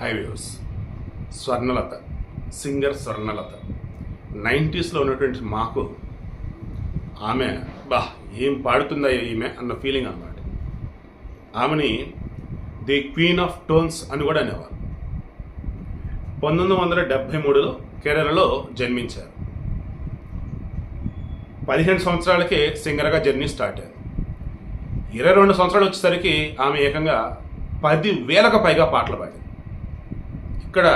Highways. Swarnalatha. Singer Swarnalatha. నైంటీస్లో ఉన్నటువంటి మాకు ఆమె బా ఏం పాడుతుందా ఈమె అన్న ఫీలింగ్ అన్నమాట. ఆమెని ది క్వీన్ ఆఫ్ టోన్స్ అని కూడా అనేవారు. పంతొమ్మిది వందల డెబ్భై మూడులో కేరళలో జన్మించారు. పదిహేను సంవత్సరాలకే సింగర్గా జర్నీ స్టార్ట్ అయింది. ఇరవై రెండు సంవత్సరాలు వచ్చేసరికి ఆమె ఏకంగా పది వేలకు పైగా పాటలు పాడింది. ఇక్కడ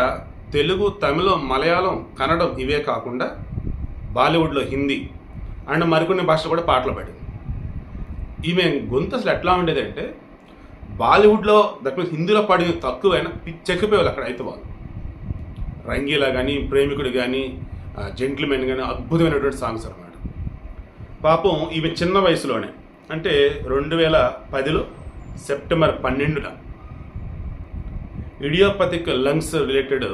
తెలుగు తమిళం మలయాళం కన్నడం ఇవే కాకుండా బాలీవుడ్లో హిందీ అండ్ మరికొన్ని భాషలు కూడా పాటలు పాడింది ఈమె గొంతు అసలు ఎట్లా ఉండేదంటే బాలీవుడ్లో దట్ మీన్స్ హిందీలో పాడిన తక్కువైనా పిచ్చెక్కిపోయేవాళ్ళు అక్కడ అయితే వాళ్ళు. రంగీలా కానీ ప్రేమికుడు కానీ జెంట్ల్మెన్ కానీ అద్భుతమైనటువంటి సాంగ్స్ అనమాట. పాపం ఈమె చిన్న వయసులోనే అంటే రెండు వేల పదిలో సెప్టెంబర్ పన్నెండున ఇడియోపతిక్ లంగ్స్ రిలేటెడ్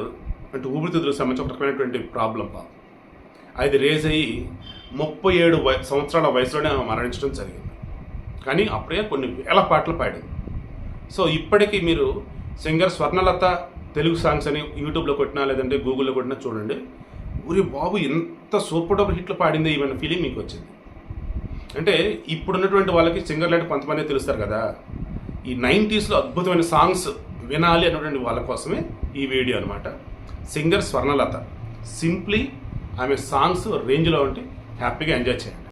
అంటే ఊపిరితిత్తులకు సంబంధించి ఒక రకమైనటువంటి ప్రాబ్లం. అది రేజ్ అయ్యి ముప్పై ఏడు వయ సంవత్సరాల వయసులోనే ఆమె మరణించడం జరిగింది. కానీ అప్పుడే కొన్ని వేల పాటలు పాడింది. సో ఇప్పటికీ మీరు సింగర్ స్వర్ణలత తెలుగు సాంగ్స్ అని యూట్యూబ్లో కొట్టినా లేదంటే గూగుల్లో కొట్టినా చూడండి. ఊరి బాబు ఎంత సూపర్ డూపర్ హిట్లు పాడింది ఈవెన్ ఫీలింగ్ మీకు వచ్చింది. అంటే ఇప్పుడున్నటువంటి వాళ్ళకి సింగర్లు అంటే కొంతమంది తెలుస్తారు కదా. ఈ నైంటీస్లో అద్భుతమైన సాంగ్స్ వినాలి అనేటువంటి వాళ్ళ కోసమే ఈ వీడియో అనమాట సింగర్ స్వర్ణలత. సింప్లీ ఆమె సాంగ్స్ రేంజ్లో ఉంటే హ్యాపీగా ఎంజాయ్ చేయండి.